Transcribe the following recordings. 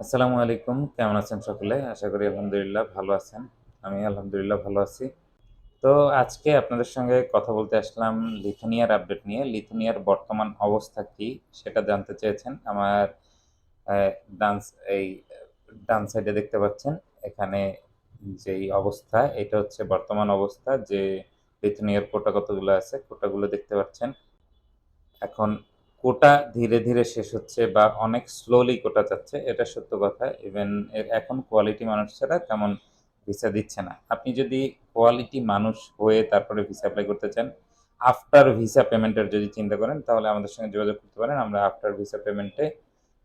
আসসালামু আলাইকুম, কেমন আছেন সকলে? আশা করি আলহামদুলিল্লাহ ভালো আছেন। আমি আলহামদুলিল্লাহ ভালো আছি। তো আজকে আপনাদের সঙ্গে কথা বলতে আসলাম লিথুনিয়ার আপডেট নিয়ে। লিথুনিয়ার বর্তমান অবস্থা কি সেটা জানতে চেয়েছেন আমার ডান্স এই, ডান সাইডে দেখতে পাচ্ছেন। এখানে যেই অবস্থা, এটা হচ্ছে বর্তমান অবস্থা যে লিথুনিয়ার কোটা কতগুলো আছে, কোটাগুলো দেখতে পাচ্ছেন। এখন কোটা ধীরে ধীরে শেষ হচ্ছে বা অনেক স্লোলি কোটা যাচ্ছে, এটা সত্য কথা। ইভেন এখন কোয়ালিটি মানুষ ছাড়া তেমন ভিসা দিচ্ছে না। আপনি যদি কোয়ালিটি মানুষ হয়ে তারপরে ভিসা অ্যাপ্লাই করতে চান আফটার ভিসা পেমেন্টের যদি চিন্তা করেন, তাহলে আমাদের সঙ্গে যোগাযোগ করতে পারেন। আমরা আফটার ভিসা পেমেন্টে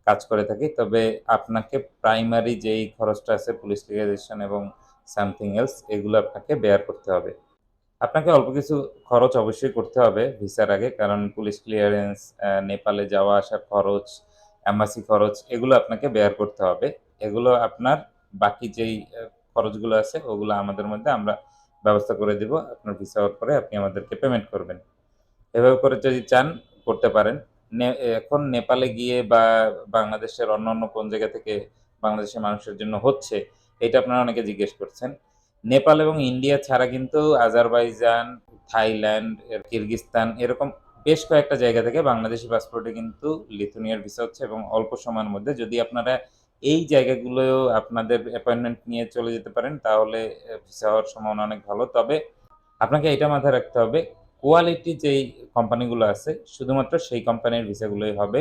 কাজ করে থাকি। তবে আপনাকে প্রাইমারি যেই খরচটা আছে পুলিশ লিগাইজেশন এবং সামথিং এলস এগুলো আপনাকে বেয়ার করতে হবে। আপনাকে অল্প কিছু খরচ অবশ্যই করতে হবে ভিসার আগে, কারণ পুলিশ ক্লিয়ারেন্স নেপালে যাওয়া আসার খরচ অ্যাম্বাসি খরচ, এগুলো আপনাকে বেয়ার করতে হবে। এগুলো আপনার বাকি যেই খরচগুলো আছে, ওগুলো আমাদের মধ্যে আমরা ব্যবস্থা করে দিব। আপনার ভিসা হওয়ার পরে আপনি আমাদেরকে পেমেন্ট করবেন। এভাবে করে যদি চান, করতে পারেন। এখন নেপালে গিয়ে বা বাংলাদেশের অন্য অন্য কোন জায়গা থেকে বাংলাদেশের মানুষের জন্য হচ্ছে, এটা আপনারা অনেকে জিজ্ঞেস করছেন। নেপাল এবং ইন্ডিয়া ছাড়া কিন্তু আজারবাইজান, থাইল্যান্ড কিরগিস্তান এরকম বেশ কয়েকটা জায়গা থেকে বাংলাদেশি পাসপোর্টে কিন্তু লিথুনিয়ার ভিসা হচ্ছে এবং অল্প সময়ের মধ্যে যদি আপনারা এই জায়গাগুলো আপনাদের অ্যাপয়েন্টমেন্ট নিয়ে চলে যেতে পারেন, তাহলে ভিসা হওয়ার সম্ভাবনা অনেক ভালো। তবে আপনাকে এটা মাথায় রাখতে হবে কোয়ালিটি যেই কোম্পানিগুলো আছে, শুধুমাত্র সেই কোম্পানির ভিসাগুলোই হবে।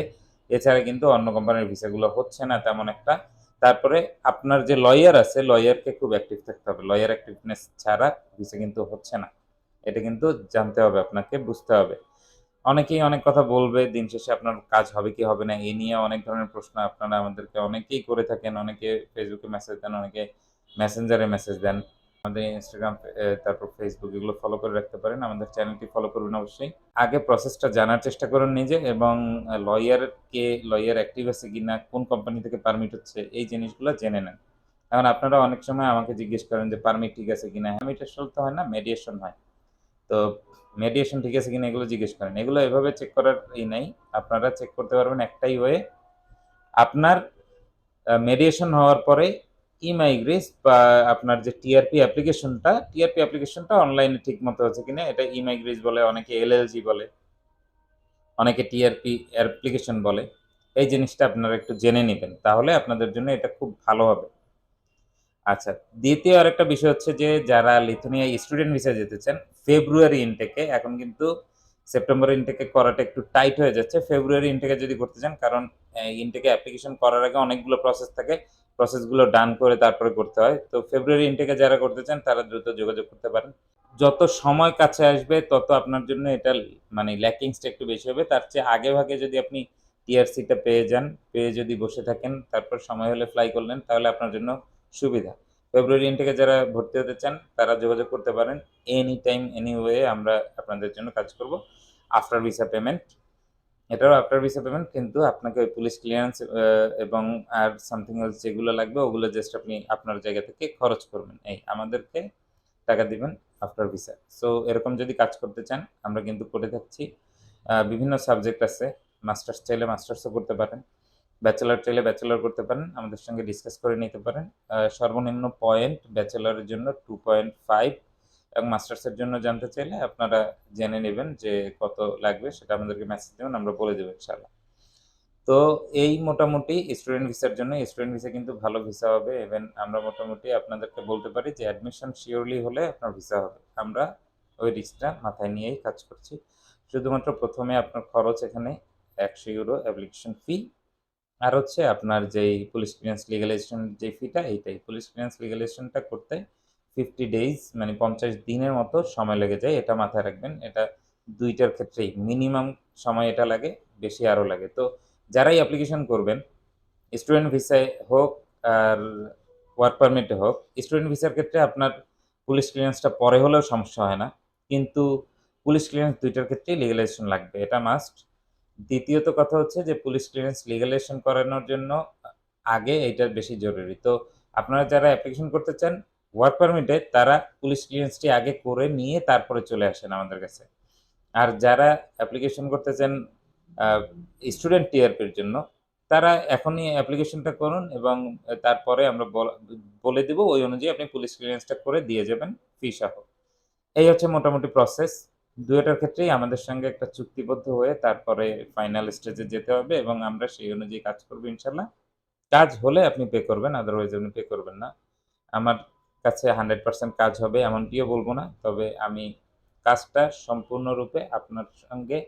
এছাড়া কিন্তু অন্য কোম্পানির ভিসাগুলো হচ্ছে না তেমন একটা। তারপরে আপনার যে লয়ার আছে লয়ারকে খুব অ্যাক্টিভ থাকতে হবে। লয়ার অ্যাক্টিভনেস ছাড়া ভিসা কিন্তু হচ্ছে না। এটা কিন্তু জানতে হবে, আপনাকে বুঝতে হবে। অনেকেই অনেক কথা বলবে, দিন শেষে আপনার কাজ হবে কি হবে না এই নিয়ে অনেক ধরনের প্রশ্ন আপনারা আমাদেরকে অনেকেই করে থাকেন। অনেকে ফেসবুকে মেসেজ দেন, অনেকে মেসেঞ্জারে মেসেজ দেন। আমাদের ইনস্টাগ্রাম তারপর ফেসবুক এগুলো ফলো করে রাখতে পারেন। আমাদের চ্যানেলটি ফলো করবেন অবশ্যই। আগে প্রসেসটা জানার চেষ্টা করুন নিজে এবং লয়ার কে লয়ার অ্যাক্টিভ আছে কিনা, কোন কোম্পানি থেকে পারমিট হচ্ছে, এই জিনিসগুলো জেনে নেন। এখন আপনারা অনেক সময় আমাকে জিজ্ঞেস করেন যে পারমিট ঠিক আছে কিনা? হ্যামিটেশন তো হয় না মেডিয়েশন হয়। তো মেডিয়েশন ঠিক আছে কিনা এগুলো জিজ্ঞেস করেন। এগুলো এভাবে চেক করার ই নাই। আপনারা চেক করতে পারবেন একটাই ওয়ে আপনার মেডিয়েশন হওয়ার পরে ইমাইগ্রেস বা আপনার যে টিআরপি অ্যাপ্লিকেশনটা টিআরপি অ্যাপ্লিকেশনটা অনলাইনে ঠিক মতো হচ্ছে কিনা, এটা ইমাইগ্রেস বলে, অনেকে এলএলজি বলে, অনেকে টিআরপি অ্যাপ্লিকেশন বলে। এই জিনিসটা আপনারা একটু জেনে নেবেন, তাহলে আপনাদের জন্য এটা খুব ভালো হবে। আচ্ছা দ্বিতীয় আরেকটা বিষয় হচ্ছে যে, যারা লিথুনিয়া স্টুডেন্ট ভিসা যেতে চান ফেব্রুয়ারি ইনটেকে এখন কিন্তু সেপ্টেম্বর ইনটেকে করাটা একটু টাইট হয়ে যাচ্ছে। ফেব্রুয়ারি ইনটেকে যদি করতে চান, কারণ ইনটেকে অ্যাপ্লিকেশন করার আগে অনেকগুলো প্রসেস থাকে। প্রসেসগুলো ডান করে তারপরে করতে হয়। তো ফেব্রুয়ারি ইনটেকে যারা করতে চান, তারা দ্রুত যোগাযোগ করতে পারেন। যত সময় কাছে আসবে, তত আপনার জন্য এটা মানে ল্যাকিংসটা একটু বেশি হবে। তার চেয়ে আগে ভাগে যদি আপনি টিআরসিটা পেয়ে যান, পেয়ে যদি বসে থাকেন, তারপর সময় হলে ফ্লাই করলেন, তাহলে আপনার জন্য সুবিধা। ফেব্রুয়ারি থেকে যারা ভর্তি হতে চান, তারা যোগাযোগ করতে পারেন। এনি টাইম এনি ওয়ে আমরা আপনাদের জন্য কাজ করব। আফটার ভিসা পেমেন্ট এটাও আফটার ভিসা পেমেন্ট কিন্তু আপনাকে ওই পুলিশ ক্লিয়ারেন্স এবং আর সামথিং এলস যেগুলো লাগবে, ওগুলো জাস্ট আপনি আপনার জায়গা থেকে খরচ করবেন। এই আমাদেরকে টাকা দিবেন আফটার ভিসা সো এরকম যদি কাজ করতে চান, আমরা কিন্তু করে থাকছি। বিভিন্ন সাবজেক্ট আছে। মাস্টার্স চাইলে মাস্টার্সও করতে পারেন। ব্যাচেলার চাইলে ব্যাচেলার করতে পারেন। আমাদের সঙ্গে ডিসকাস করে নিতে পারেন। সর্বনিম্ন পয়েন্ট ব্যাচেলারের জন্য টু পয়েন্ট ফাইভ এবং মাস্টার্সের জন্য জানতে চাইলে আপনারা জেনে নেবেন যে কত লাগবে, সেটা আমাদেরকে মেসেজ দেবেন, আমরা বলে দেবো ইনশাল্লাহ তো এই মোটামুটি স্টুডেন্ট ভিসার জন্য স্টুডেন্ট ভিসা কিন্তু ভালো ভিসা হবে। ইভেন আমরা মোটামুটি আপনাদেরকে বলতে পারি যে অ্যাডমিশন শিওরলি হলে আপনার ভিসা হবে। আমরা ওই রিস্কটা মাথায় নিয়েই কাজ করছি। শুধুমাত্র প্রথমে আপনার খরচ এখানে একশো ইউরো অ্যাপ্লিকেশন ফি আর হচ্ছে আপনার যেই পুলিশ ক্লিয়ারেন্স লিগালাইজেশন যে ফিটা এইটাই। পুলিশ ক্লিয়ারেন্স লিগালাইজেশনটা করতে ফিফটি ডেইজ মানে পঞ্চাশ দিনের মতো সময় লেগে যায়, এটা মাথায় রাখবেন। এটা দুইটার ক্ষেত্রেই মিনিমাম সময় এটা লাগে, বেশি আরও লাগে। তো যারাই অ্যাপ্লিকেশন করবেন স্টুডেন্ট ভিসায় হোক আর ওয়ার্ক পারমিটে হোক স্টুডেন্ট ভিসার ক্ষেত্রে আপনার পুলিশ ক্লিয়ারেন্সটা পরে হলেও সমস্যা হয় না। কিন্তু পুলিশ ক্লিয়ারেন্স দুইটার ক্ষেত্রেই লিগালাইজেশন লাগবে, এটা মাস্ট দ্বিতীয়ত কথা হচ্ছে যে পুলিশ ক্লিয়ারেন্স লিগালাইজেশন করানোর জন্য আগে এটা বেশি জরুরি। তো আপনারা যারা অ্যাপ্লিকেশন করতে চান ওয়ার্ক পারমিটে তারা পুলিশ ক্লিয়ারেন্সটি আগে করে নিয়ে তারপরে চলে আসেন আমাদের কাছে আর যারা অ্যাপ্লিকেশন করতে চান স্টুডেন্ট টিআরপির জন্য তারা এখনই অ্যাপ্লিকেশনটা করুন এবং তারপরে আমরা বলা দিব ওই অনুযায়ী আপনি পুলিশ ক্লিয়ারেন্সটা করে দিয়ে যাবেন ফি সহ। এই হচ্ছে মোটামুটি প্রসেস। দুয়োটার ক্ষেত্রেই আমাদের সঙ্গে একটা চুক্তিবদ্ধ হয়ে তারপরে ফাইনাল স্টেজে যেতে হবে এবং আমরা সেই অনুযায়ী কাজ করব ইনশাল্লাহ। কাজ হলে আপনি পে করবেন, আদারওয়াইজ আপনি পে করবেন না। আমার কাছে 100% কাজ হবে এমনটিও বলব না। তবে আমি কাজটা সম্পূর্ণরূপে আপনার সঙ্গে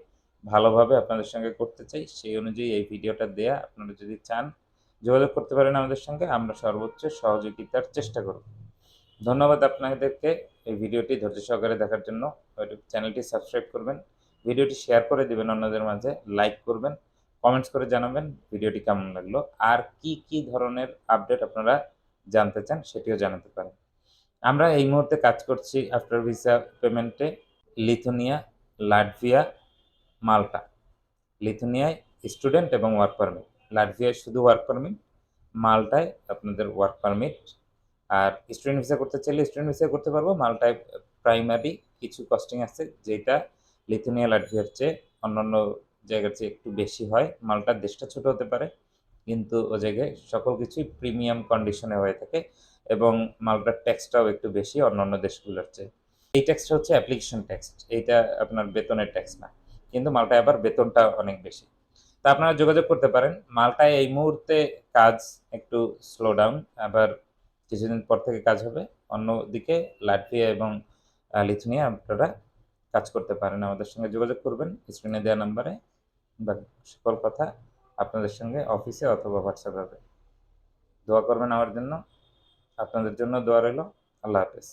ভালোভাবে আপনাদের সঙ্গে করতে চাই। সেই অনুযায়ী এই ভিডিওটা দেয়া। আপনারা যদি চান যোগাযোগ করতে পারেন আমাদের সঙ্গে। আমরা সর্বোচ্চ সহযোগিতার চেষ্টা করব। ধন্যবাদ আপনাদেরকে এই ভিডিওটি ধৈর্য সহকারে দেখার জন্য। চ্যানেলটি সাবস্ক্রাইব করবেন। ভিডিওটি শেয়ার করে দিবেন অন্যদের মাঝে। লাইক করবেন। কমেন্টস করে জানাবেন ভিডিওটি কেমন লাগল। আর কি, কি ধরনের আপডেট আপনারা জানতে চান সেটিও জানাতে পারেন। আমরা এই মুহূর্তে কাজ করছি আফটার ভিসা পেমেন্টে লিথুনিয়া, লাটভিয়া, মাল্টা। লিথুনিয়ায় স্টুডেন্ট এবং ওয়ার্ক পারমিট। লাটভিয়ায় শুধু ওয়ার্ক পারমিট, মাল্টায় আপনাদের ওয়ার্ক পারমিট। আর স্টুডেন্ট ভিসা করতে চাইলে স্টুডেন্ট ভিসা করতে পারব। মাল্টায় প্রাইমারি কিছু কস্টিং আছে যেটা লিথুনিয়া, লাটভিয়ার চেয়ে অন্যান্য জায়গার চেয়ে একটু বেশি হয়। মাল্টার দেশটা ছোট হতে পারে। কিন্তু ও জায়গায় সকল কিছুই প্রিমিয়াম কন্ডিশনে হয়ে থাকে এবং মাল্টার ট্যাক্সটাও একটু বেশি অন্যান্য দেশগুলোর চেয়ে। এই ট্যাক্সটা হচ্ছে অ্যাপ্লিকেশন ট্যাক্স। এইটা আপনার বেতনের ট্যাক্স না। কিন্তু মাল্টায় আবার বেতনটা অনেক বেশি। তা আপনারা যোগাযোগ করতে পারেন। মালটায় এই মুহূর্তে কাজ একটু স্লো ডাউন। আবার কিছুদিন পর থেকে কাজ হবে। অন্যদিকে লাটভিয়া এবং লিথুনিয়া আপনারা কাজ করতে পারেন। আমাদের সঙ্গে যোগাযোগ করবেন স্ক্রিনে দেওয়া নাম্বারে। বা সকল কথা আপনাদের সঙ্গে অফিসে অথবা হোয়াটসঅ্যাপে। দোয়া করবেন আমার জন্য। আপনাদের জন্য দোয়া রইল আল্লাহ হাফেজ।